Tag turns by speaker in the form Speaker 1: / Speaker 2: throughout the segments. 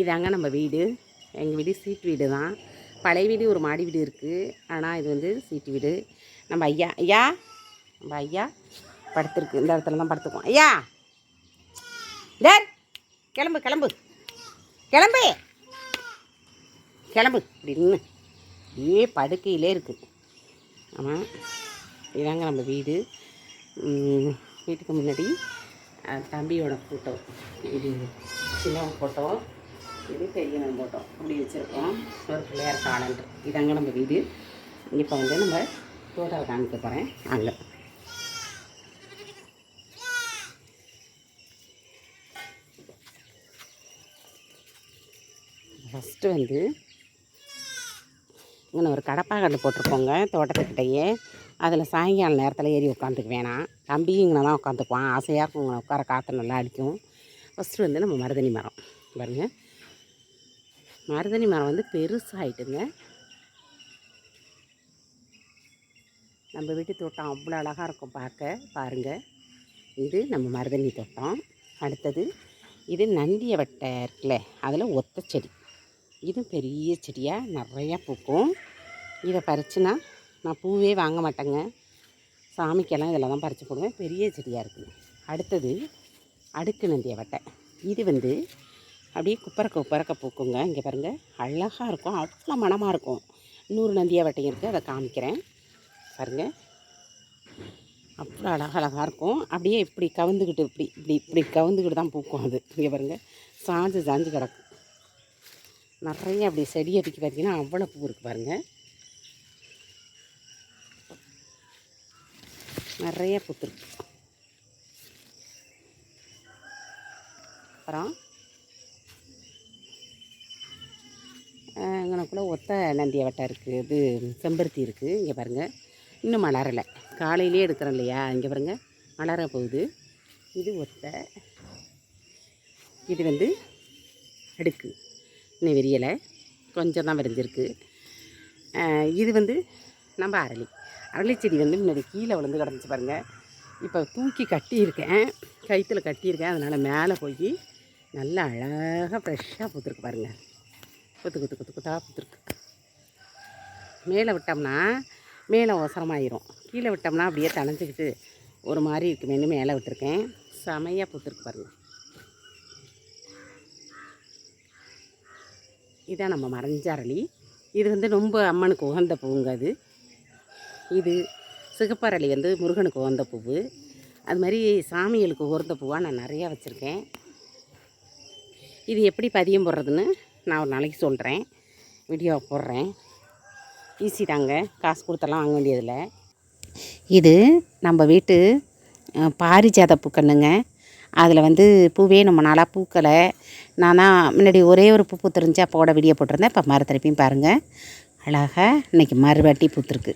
Speaker 1: இதாங்க நம்ம வீடு. எங்கள் வீடு சீட் வீடு தான் பழைய வீடு ஒரு மாடி வீடு இருக்குது ஆனால் இது வந்து சீட்டு வீடு. நம்ம ஐயா ஐயா? நம்ம ஐயா படுத்துருக்கு. இந்த இடத்துல தான் படுத்துக்குவோம். ஐயா! டேர் கிளம்பு கிளம்பு. கிளம்பு! கிளம்பு. அப்படின்னு ஏ படுக்கையிலே இருக்குது ஆமாம் இதாங்க நம்ம வீடு. வீட்டுக்கு முன்னாடி தம்பியோட ஃபோட்டோ இது சின்ன ஃபோட்டோ இது பெரிய ஃபோட்டோ இப்படி வச்சுருக்கோம். ஒரு பிள்ளையார் காலண்டர் இதாங்க நம்ம வீடு. இப்போ வந்து நம்ம தோட்டல் காமிக்க போகிறேன் அங்கே ஃபஸ்ட்டு வந்து இங்கே ஒரு கடப்பாக்கட்டு போட்டிருப்போங்க தோட்டத்துக்கிட்டேயே. அதில் சாயங்கால நேரத்தில் ஏறி உட்காந்துக்கு வேணாம். தம்பி இங்கே தான் உட்காந்துக்குவான். ஆசையாக இருக்கும் இங்கே உட்கார காற்று நல்லா அடிக்கும். ஃபஸ்ட்டு வந்து நம்ம மருதணி மரம். பாருங்கள் மருதணி மரம் வந்து பெருசாகிட்டுங்க நம்ம வீட்டு தோட்டம் அவ்வளோ அழகாக இருக்கும் பார்க்க பாருங்கள் இது நம்ம மருதணி தோட்டம். அடுத்தது இது நந்திய வட்டை இருக்குல்ல அதில் ஒத்த செடி. இது பெரிய செடியாக நிறையா பூக்கும். இதை பறிச்சுனா நான் பூவே வாங்க மாட்டேங்க. சாமிக்கெல்லாம் இதில் தான் பறித்து போடுவேன். பெரிய செடியாக இருக்குது அடுத்தது அடுக்கு நந்திய வட்டை. இது வந்து அப்படியே குப்பரக்க குப்பரக்க பூக்குங்க. இங்கே பாருங்கள் அழகாக இருக்கும். அவ்வளோ மணமாக இருக்கும். நூறு நந்தியா வட்டையும் இருக்குது அதை காமிக்கிறேன். பாருங்கள் அவ்வளோ அழகழகாக இருக்கும். அப்படியே இப்படி கவுந்துக்கிட்டு இப்படி இப்படி இப்படி கவுந்துக்கிட்டு தான் பூக்கும் அது. இங்கே பாருங்கள் சாஞ்சு சாஞ்சு கிடக்கும் நிறைய அப்படி செடி அடிக்கி பார்த்தீங்கன்னா அவ்வளோ பூ இருக்குது பாருங்கள் நிறைய பூத்துருக்கு அப்புறம் இங்கனக்குள்ளே ஒத்த நந்திய வட்டை இருக்குது இது செம்பருத்தி இருக்குது இங்கே பாருங்கள் இன்னும் மலரலை. காலையிலே எடுக்கிறோம் இல்லையா இங்கே பாருங்கள் மலர போகுது. இது ஒத்த இது வந்து அடுக்கு இன்னும் விரியலை. கொஞ்சம் தான் விரிஞ்சிருக்கு. இது வந்து நம்ம அரளி. அரளி செடி வந்து முன்னாடி கீழே விழுந்து கிடந்துச்சு பாருங்கள் இப்போ தூக்கி கட்டியிருக்கேன். கயிற்றுல கட்டியிருக்கேன். அதனால் மேலே போய் நல்லா அழகாக ஃப்ரெஷ்ஷாக பூத்துருக்கு பாருங்கள் குத்து குத்து குத்து குத்தாக பூத்துருக்கு மேலே விட்டோம்னா மேலே ஒசரமாயிரும் கீழே விட்டோம்னா அப்படியே தணைஞ்சிக்கிட்டு ஒரு மாதிரி இருக்குமேனு மேலே விட்டுருக்கேன். செமையாக பூத்துருக்கு பாருங்கள் இதான் நம்ம மறைஞ்ச அரளி இது வந்து ரொம்ப அம்மனுக்கு உகந்த பூங்க அது. இது சிகப்பரளி வந்து முருகனுக்கு உகந்த பூவு. அது மாதிரி சாமிகளுக்கு உகந்த பூவாக நான் நிறையா வச்சுருக்கேன். இது எப்படி பதியம் போடுறதுன்னு? நான் ஒரு நாளைக்கு சொல்கிறேன். வீடியோ போடுறேன். ஈஸி தாங்க. காசு கொடுத்தெல்லாம் வாங்க வேண்டியதில்லை. இது நம்ம வீட்டு பாரிஜாத பூக்கண்ணுங்க அதில் வந்து பூவே நம்ம நாளாக பூக்கலை. நான் தான் முன்னாடி ஒரே ஒரு பூ பூத்துருந்துச்சு. அப்போட வீடியோ போட்டிருந்தேன். இப்போ மறு திருப்பியும் பாருங்கள் அழகாக இன்றைக்கி மறுவாட்டி பூத்துருக்கு.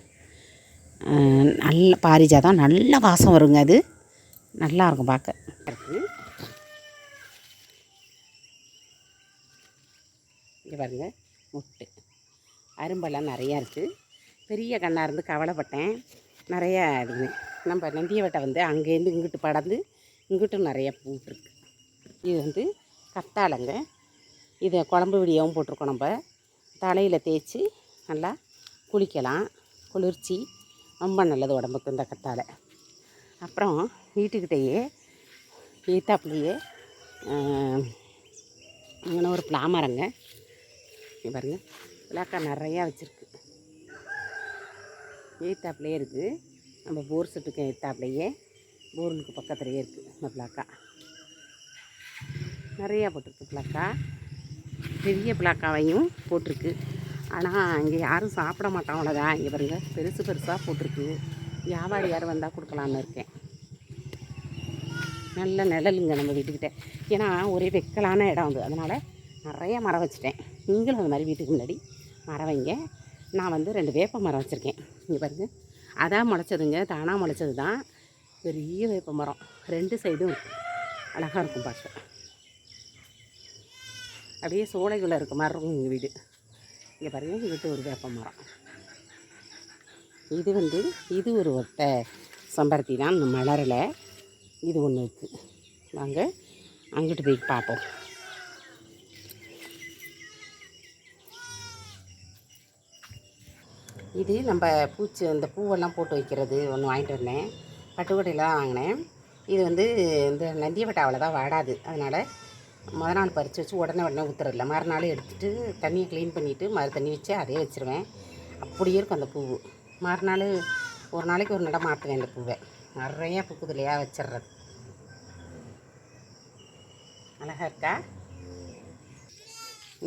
Speaker 1: நல்ல பாரிஜாதம். நல்ல வாசம் வருங்க அது. நல்லா இருக்கும் பார்க்க. இங்கே பாருங்கள் முட்டு. அரும்பெல்லாம் நிறையா இருக்குது பெரிய கண்ணாக இருந்து கவலைப்பட்டேன். நிறையா இதுங்க. நம்ம நந்தியவட்டை வந்து அங்கேருந்து இங்கிட்டு படந்து இங்கிட்டும் நிறைய பூட்டுருக்கு இது வந்து கத்தாழங்க. இதை குழம்பு விடியவும் போட்டிருக்கோம் நம்ம. தலையில் தேய்ச்சி நல்லா குளிக்கலாம். குளிர்ச்சி. ரொம்ப நல்லது உடம்புக்கு இந்த கத்தாழை. அப்புறம் வீட்டுக்கிட்டேயே ஈத்தாப்புலேயே அங்கே ஒரு பிளாமரங்க. இங்கே பாருங்கள் பிளாக்கா நிறையா வச்சுருக்கு. ஏத்தாப்புலையே இருக்குது நம்ம போர் செட்டுக்கு ஏத்தாப்புலையே போருக்கு பக்கத்துலேயே இருக்குது இந்த பிளாக்கா நிறையா போட்டிருக்கு பிளாக்கா பெரிய பிளாக்காவையும் போட்டிருக்கு. ஆனால் இங்கே யாரும் சாப்பிட மாட்டாங்க அவ்வளோதான். இங்கே பாருங்க பெருசு பெருசாக போட்டிருக்கு. வியாபாரி யாரும் வந்தால் கொடுக்கலான்னு இருக்கேன். நல்ல நிழலுங்க நம்ம வீட்டுக்கிட்ட. ஏன்னா ஒரே வெக்கலான இடம் அது. அதனால் நிறைய மரம் வச்சுட்டேன். நீங்களும் அந்த மாதிரி வீட்டுக்கு முன்னாடி மரம் வைங்க. நான் வந்து ரெண்டு வேப்ப மரம் வச்சுருக்கேன். இங்கே பாருங்க. அதான் முளைச்சதுங்க. தானாக முளைச்சது தான் பெரிய வேப்ப மரம். ரெண்டு சைடும் அழகாக இருக்கும் பார்க்க. அப்படியே சோலைக்குள்ளே இருக்க மாதிரி இருக்கும் எங்கள் வீடு. இங்கே பாருங்கள் எங்கள் வீட்டு ஒரு வேப்ப மரம். இது வந்து இது ஒரு ஒட்டை செம்பருத்தி தான் இன்னும் மலரில் இது ஒன்று இருக்குது வாங்க. அங்கிட்டு போய் பார்ப்போம். இது நம்ம பூச்சி இந்த பூவெல்லாம் போட்டு வைக்கிறது ஒன்று வாங்கிட்டு வந்தேன். பட்டுக்கோட்டையில் தான் வாங்கினேன். இது வந்து இந்த நந்தியவட்டாவில் தான் வாடாது. அதனால் முத நாள் பறித்து வச்சு உடனே உடனே ஊற்றுறதில்ல மறுநாள் எடுத்துகிட்டு தண்ணியை க்ளீன் பண்ணிவிட்டு மறு தண்ணி வச்சு அதே வச்சுருவேன். அப்படியே இருக்கும் அந்த பூவு. மறுநாள் ஒரு நாளைக்கு ஒரு நடம் மாற்றுவேன் இந்த பூவை. நிறையா பூக்குது வச்சிடுறது. அழகா இருக்கா?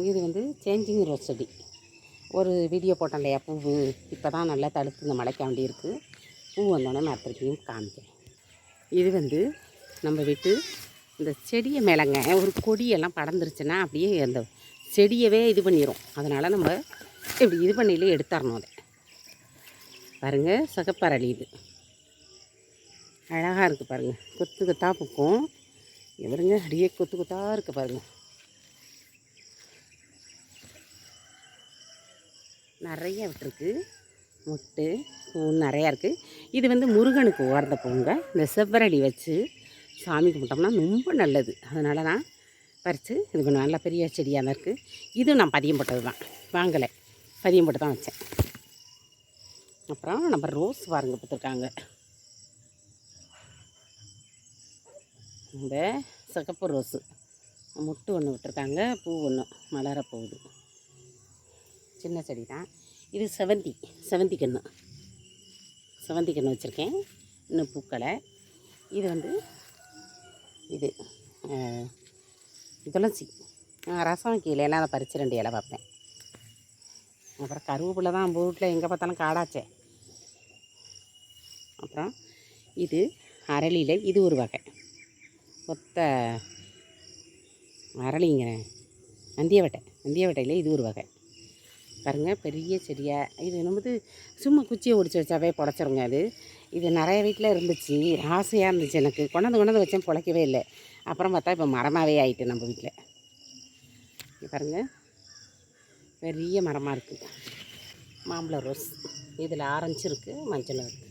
Speaker 1: இது வந்து சேஞ்சிங் ரோஸ் செடி. ஒரு வீடியோ போட்டேன் இல்லையா பூவு. இப்போ தான் நல்லா தடுத்து இந்த மழைக்க வேண்டி இருக்குது பூ வந்தோடனே நான் திருப்பியும் காமிக்கிறேன். இது வந்து நம்ம வீட்டு இந்த செடியை மேலேங்க ஒரு கொடியெல்லாம் படர்ந்துருச்சுன்னா அப்படியே அந்த செடியவே இது பண்ணிடும் அதனால் நம்ம இப்படி இது பண்ணிலே எடுத்துடணும் அதை. பாருங்கள் சகப்பரளி இது. அழகாக இருக்குது பாருங்கள் கொத்து கொத்தாக பூக்கும். இவருங்க அப்படியே கொத்து கொத்தாக இருக்குது பாருங்கள் நிறைய விட்டுருக்கு முட்டு பூ நிறையா இருக்குது இது வந்து முருகனுக்கு உகர்ந்த பூங்க. இந்த செவ்வரடி வச்சு சாமி கும்பிட்டோம்னா ரொம்ப நல்லது. அதனால நான் பறித்து இது கொஞ்சம் நல்லா பெரிய செடியாக தான் இருக்குது இது நான் பதியம் போட்டது தான். வாங்கலை. பதியம் போட்டு தான் வச்சேன். அப்புறம் நம்ம ரோஸ் பாருங்க பார்த்துருக்காங்க. இந்த சிகப்பு ரோஸு. முட்டு ஒன்று விட்டுருக்காங்க. பூ ஒன்று மலர போகுது சின்ன செடி தான். இது செவந்தி செவந்தி கன்று செவந்தி கன்று வச்சுருக்கேன். இன்னும் பூக்களை இது வந்து இது துளசி. ரசம் கீழே. அதை பறித்து ரெண்டு இலை பார்ப்பேன் அப்புறம் கருவேப்பிலை தான் நம்ம வீட்டில் எங்கே பார்த்தாலும் காடாச்சே. அப்புறம் இது அரளியில். இது ஒரு வகை. ஒத்த அரளிங்கிறேன் நந்தியவட்டை நந்தியவட்டையில் இது ஒரு வகை. பாருங்கள் பெரிய செடியாக இது என்னது சும்மா குச்சியை ஒடிச்சு வச்சாவே புடச்சிருங்க அது. இது நிறைய வீட்டில் இருந்துச்சு. ஆசையாக இருந்துச்சு எனக்கு. கொண்டாந்து கொண்டாந்து வச்சேன் பிழைக்கவே இல்லை. அப்புறம் பார்த்தா இப்போ மரமாகவே ஆகிட்டு நம்ம வீட்டில் பாருங்கள் பெரிய மரமாக இருக்குது மாம்பழ ரோஸ். இதில் ஆரஞ்சு இருக்குது மஞ்சள் இருக்குது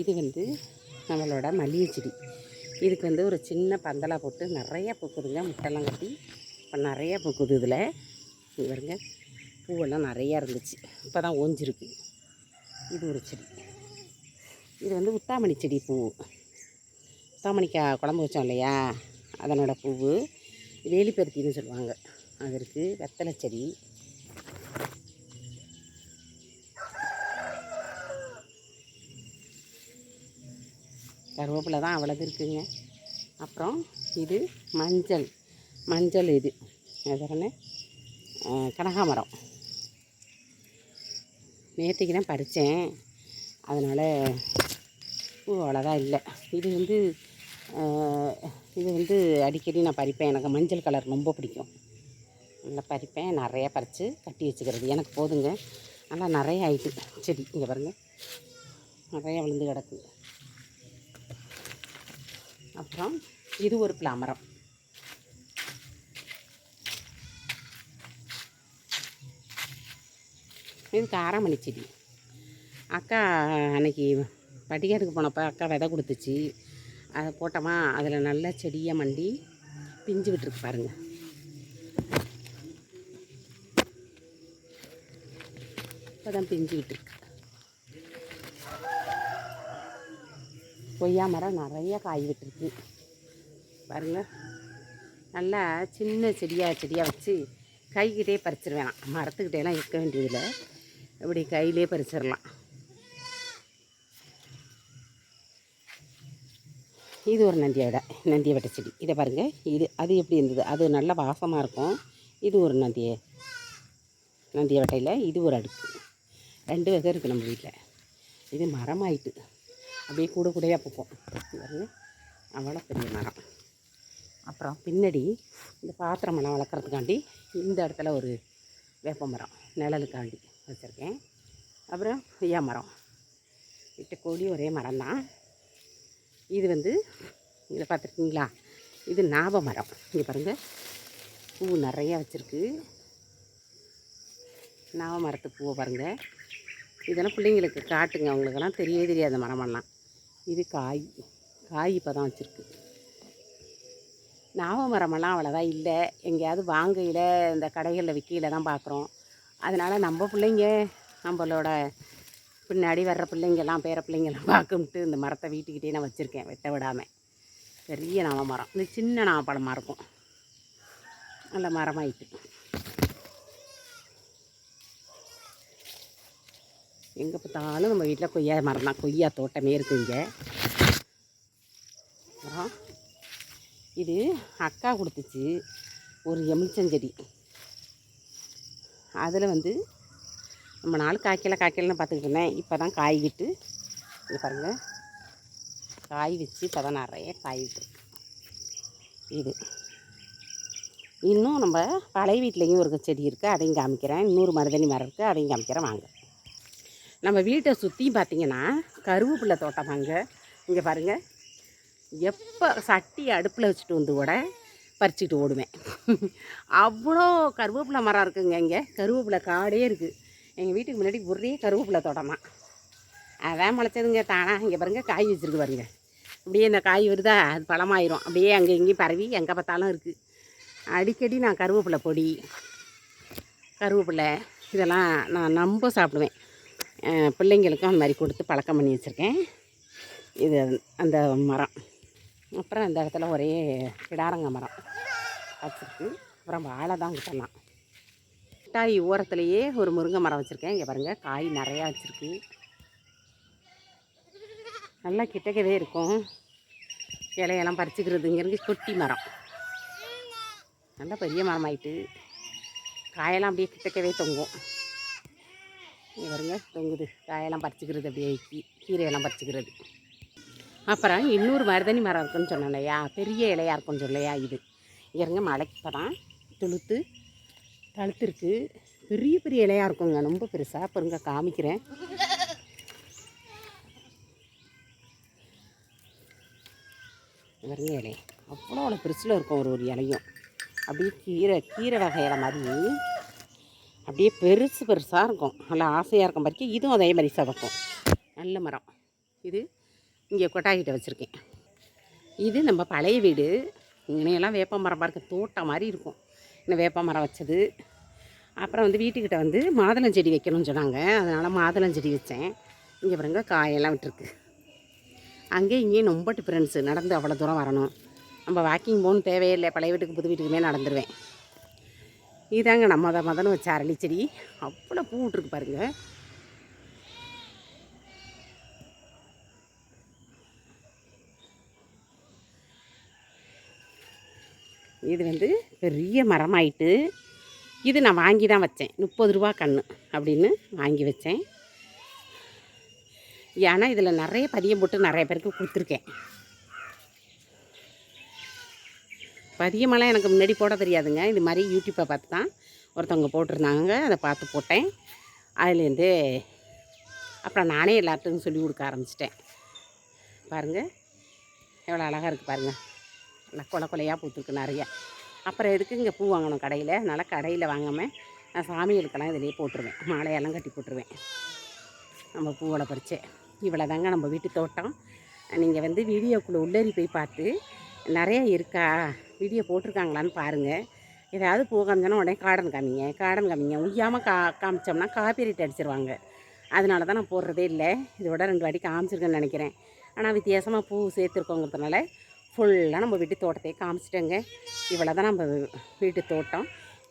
Speaker 1: இது வந்து நம்மளோட மல்லிகை செடி. இதுக்கு வந்து ஒரு சின்ன பந்தலாக போட்டு நிறைய பூக்குதுங்க முட்டெல்லாம் கட்டி இப்போ நிறைய பூக்குது இதில் இது பாருங்க பூவெல்லாம் நிறையா இருந்துச்சு. இப்போ தான் ஓஞ்சிருக்கு. இது ஒரு செடி. இது வந்து உத்தாமணி செடி பூ. உத்தாமணிக்காய் குழம்பு வச்சோம் இல்லையா? அதனோட பூவு. வேலிப்பருத்தின்னு சொல்லுவாங்க. அது இருக்குது வெத்தலை செடி. கருவேப்பிலை தான் அவ்வளோது இருக்குங்க. அப்புறம் இது மஞ்சள். மஞ்சள் இது. அது? கனகாமரம் நேற்றுக்கு தான் பறித்தேன். அதனால் பூ அவ்வளோதான் இல்லை. இது வந்து இது வந்து அடிக்கடி நான் பறிப்பேன். எனக்கு மஞ்சள் கலர் ரொம்ப பிடிக்கும். நல்லா பறிப்பேன். நிறைய பறித்து கட்டி வச்சுக்கிறது. எனக்கு போதுங்க. நல்லா நிறைய ஆயிட்டு. செடி இங்கே பாருங்கள் நிறையா விழுந்து கிடக்கு. அப்புறம் இது ஒரு பிளாமரம். இது காராமணி செடி. அக்கா அன்னைக்கு பட்டிக்காட்டுக்கு போனப்போ அக்கா விதை கொடுத்துச்சு. அதை போட்டோமா அதில் நல்ல செடியாக மண்டி பிஞ்சு விட்டுருக்கு பாருங்கள் இப்போ தான் பிஞ்சு விட்டுருக்கு. கொய்யா மரம் நிறைய காய் விட்டுருக்கு பாருங்கள் நல்லா சின்ன செடியாக செடியாக வச்சு கைக்கிட்டே பறிச்சிருவேன். நான் மரத்துக்கிட்டேலாம் இருக்க வேண்டியதில்லை. இப்படி கையிலே பறிச்சிடலாம். இது ஒரு நந்தியோட நந்திய வட்டை செடி. இதை பாருங்கள் இது அது எப்படி இருந்தது? அது நல்ல வாசமாக இருக்கும். இது ஒரு நந்திய நந்திய வட்டையில் இது ஒரு அடுக்கு. ரெண்டு வகை இருக்குது நம்ம வீட்டில். இது மரமாயிட்டு. அப்படியே கூட கூடையாக பூக்கும். இது பாருங்க. அவ்வளோ பெரிய மரம். அப்புறம்? பின்னாடி இந்த பாத்திரமெல்லாம் வளர்க்குறதுக்காண்டி இந்த இடத்துல ஒரு வேப்ப மரம் நிழலுக்காண்டி வச்சுருக்கேன். அப்புறம் கொய்யா மரம். இட்ட கோடி ஒரே மரம் தான் இது வந்து இதை பார்த்துருக்கீங்களா? இது நாவ மரம். இங்கே பாருங்கள் பூ நிறையா வச்சுருக்கு. நாவ மரத்து பூவை பாருங்கள் இதெல்லாம் பிள்ளைங்களுக்கு காட்டுங்க. அவங்களுக்கெல்லாம் தெரியவே தெரியாது மரமெல்லாம். இது காய். காய் இப்போ தான் வச்சுருக்கு. நாவ மரமெல்லாம் அவ்வளோதான் இல்லை. எங்கேயாவது வாங்கையில் இந்த கடைகளில் விற்கையில் தான் பார்க்குறோம் அதனால் நம்ம பிள்ளைங்க நம்மளோட பின்னாடி வர்ற பிள்ளைங்கெல்லாம் பேர பிள்ளைங்கெல்லாம் பார்க்கும்ட்டு இந்த மரத்தை வீட்டுக்கிட்டே நான் வச்சுருக்கேன் வெட்ட விடாமல் பெரிய நாவ மரம். இந்த சின்ன நாவப்பழமாக இருக்கும். நல்ல மரமாயிட்டு. எங்கே பார்த்தாலும் நம்ம வீட்டில் கொய்யா மரம் தான் கொய்யா தோட்டமே இருக்குது இங்கே. அப்புறம் இது அக்கா கொடுத்துச்சு. ஒரு எமிச்சஞ்செடி அதில் வந்து நம்ம நாள் காய்க்கல காய்க்கலன்னு பார்த்துக்கிட்டு இருந்தேன். இப்போ தான் காய் விட்டு இங்கே பாருங்கள் காய் வச்சு இப்போ தான் நிறைய காய் விட்டுருக்கு இது. இன்னும் நம்ம பழைய வீட்லேயும் ஒரு செடி இருக்குது அதையும் காமிக்கிறேன். இன்னொரு மருதணி மரம் இருக்குது அதையும் காமிக்கிறேன். வாங்க. நம்ம வீட்டை சுற்றியும் பார்த்தீங்கன்னா கருவேப்பிலை தோட்டம் அங்கே. இங்கே பாருங்கள் எப்போ சட்டி அடுப்பில் வச்சுட்டு வந்து கூட பறிச்சிட்டு ஓடுவேன். அவ்வளோ கருவேப்பிலை மரம் இருக்குங்க இங்கே. கருவேப்பிலை காடே இருக்குது எங்கள் வீட்டுக்கு முன்னாடி ஒரே கருவேப்பிலை தோட்டமாக அதான் முளைச்சதுங்க தானா. இங்கே பாருங்க காய் வச்சுருக்கு பாருங்க. அப்படியே இந்த காய் வருதா? அது பழமாயிரும். அப்படியே அங்கே இங்கேயும் பரவி எங்கே பார்த்தாலும் இருக்குது அடிக்கடி நான் கருவேப்பிலை பொடி கருவேப்பிலை இதெல்லாம் நான் நம்ப சாப்பிடுவேன். பிள்ளைங்களுக்கும் அந்த மாதிரி கொடுத்து பழக்கம் பண்ணி வச்சுருக்கேன். இது அந்த மரம். அப்புறம் அந்த இடத்துல ஒரே கிடாரங்க மரம் வச்சுருக்கு. அப்புறம் வாழை தான் கிட்டலாம் மிட்டாய் ஓரத்துலேயே ஒரு முருங்கை மரம் வச்சுருக்கேன். இங்கே பாருங்கள் காய் நிறையா வச்சுருக்கு. நல்லா கிட்டக்கவே இருக்கும். இலையெல்லாம் பறிச்சுக்கிறது. கொட்டி மரம். நல்லா பெரிய மரம் ஆயிட்டு காயெல்லாம் அப்படியே கிட்டக்கவே தொங்கும். இங்கே பாருங்க தொங்குது. காயெல்லாம் பறிச்சுக்கிறது அப்படியே கீரையெல்லாம் பறிச்சுக்கிறது. அப்புறம் இன்னொரு மருதணி மரம் இருக்குன்னு சொன்னேன் இல்லையா? பெரிய இலையா இருக்குன்னு சொல்லையா இது? இங்கே இருங்க மலைக்கு தான் துளுத்து தழுத்துருக்கு பெரிய பெரிய இலையா இருக்குங்க ரொம்ப பெருசாக பாருங்க காமிக்கிறேன். இங்க பாருங்க இலை. அவ்வளோ அவ்வளோ பெருசில் இருக்கும் ஒரு ஒரு இலையும். அப்படியே கீரை கீரை வகை இலை மாதிரி. அப்படியே பெருசு பெருசாக இருக்கும். நல்லா ஆசையாக இருக்கும் பறிக்க இதுவும் அதே மாதிரி சதக்கும் நல்ல மரம். இது இங்கே கொட்டாக்கிட்ட வச்சுருக்கேன். இது நம்ம பழைய வீடு. இங்கனையெல்லாம் வேப்ப மரம் பார்க்க தோட்டம் மாதிரி இருக்கும். இந்த வேப்ப மரம் வச்சது. அப்புறம் வந்து வீட்டுக்கிட்ட வந்து மாதுளம் செடி வைக்கணும்னு சொன்னாங்க. அதனால் மாதுளம் செடி வச்சேன். இங்கே பாருங்க காயெல்லாம் விட்டுருக்கு. அங்கேயும் இங்கேயும் ரொம்ப டிஃப்ரென்ஸு நடந்து அவ்வளோ தூரம் வரணும். நம்ம வாக்கிங் போகணும் தேவையில்லை பழைய வீட்டுக்கு புது வீட்டுக்குமே நடந்துருவேன். இதாங்க நம்ம மொத மதன்னு வச்ச அரளி செடி. அவ்வளோ பூ விட்ருக்கு பாருங்க. இது வந்து பெரிய மரமாயிட்டு இது நான் வாங்கி தான் வச்சேன். முப்பது ரூபா கன்று அப்படின்னு வாங்கி வச்சேன். ஏன்னா இதில் நிறைய பதியம் போட்டு நிறைய பேருக்கு கொடுத்துருக்கேன். பதியமெல்லாம் எனக்கு முன்னாடி போட தெரியாதுங்க. இது மாதிரி யூடியூப்பை பார்த்து தான் ஒருத்தவங்க போட்டிருந்தாங்க அதை பார்த்து போட்டேன். அதுலேருந்து அப்புறம் நானே எல்லாத்துக்கும் சொல்லி கொடுக்க ஆரம்பிச்சிட்டேன். பாருங்கள் எவ்வளோ அழகாக இருக்குது பாருங்கள் நல்லா கொலை கொலையாக பூத்துருக்கு நிறைய. அப்புறம் எதுக்கு இங்கே பூ வாங்கணும் கடையில்? அதனால் கடையில் வாங்காமல் நான் சாமிகளுக்கெல்லாம் இதிலேயே போட்டுருவேன். மாலையெல்லாம் கட்டி போட்டுருவேன். நம்ம பூவோட பறிச்சு. இவ்வளோ தாங்க நம்ம வீட்டு தோட்டம். நீங்கள் வந்து வீடியோக்குள்ளே உள்ளேறி போய் பார்த்து நிறைய இருக்கா? வீடியோ போட்டிருக்காங்களான்னு பாருங்கள் ஏதாவது பூ காமிச்சோன்னா உடனே கார்டன் காமிங்க கார்டன் காமிங்க. உய்யாமல் கா காமிச்சோம்னா காப்பிரைட் அடிச்சிருவாங்க. அதனால தான் நான் போடுறதே இல்லை. இதோட ரெண்டு வாட்டி காமிச்சிருக்கேன்னு நினைக்கிறேன். ஆனால் வித்தியாசமாக பூ சேர்த்துருக்கோங்கிறதுனால ஃபுல்லாக நம்ம வீட்டு தோட்டத்தையே காமிச்சிட்டேங்க. இவ்வளோ தான் நம்ம வீட்டு தோட்டம்.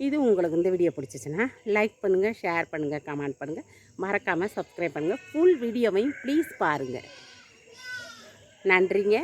Speaker 1: இது உங்களுக்கு இந்த வீடியோ பிடிச்சிச்சின்னா லைக் பண்ணுங்கள் ஷேர் பண்ணுங்கள் கமெண்ட் பண்ணுங்கள் மறக்காமல் சப்ஸ்கிரைப் பண்ணுங்கள் ஃபுல் வீடியோவையும் ப்ளீஸ் பாருங்கள் நன்றிங்க.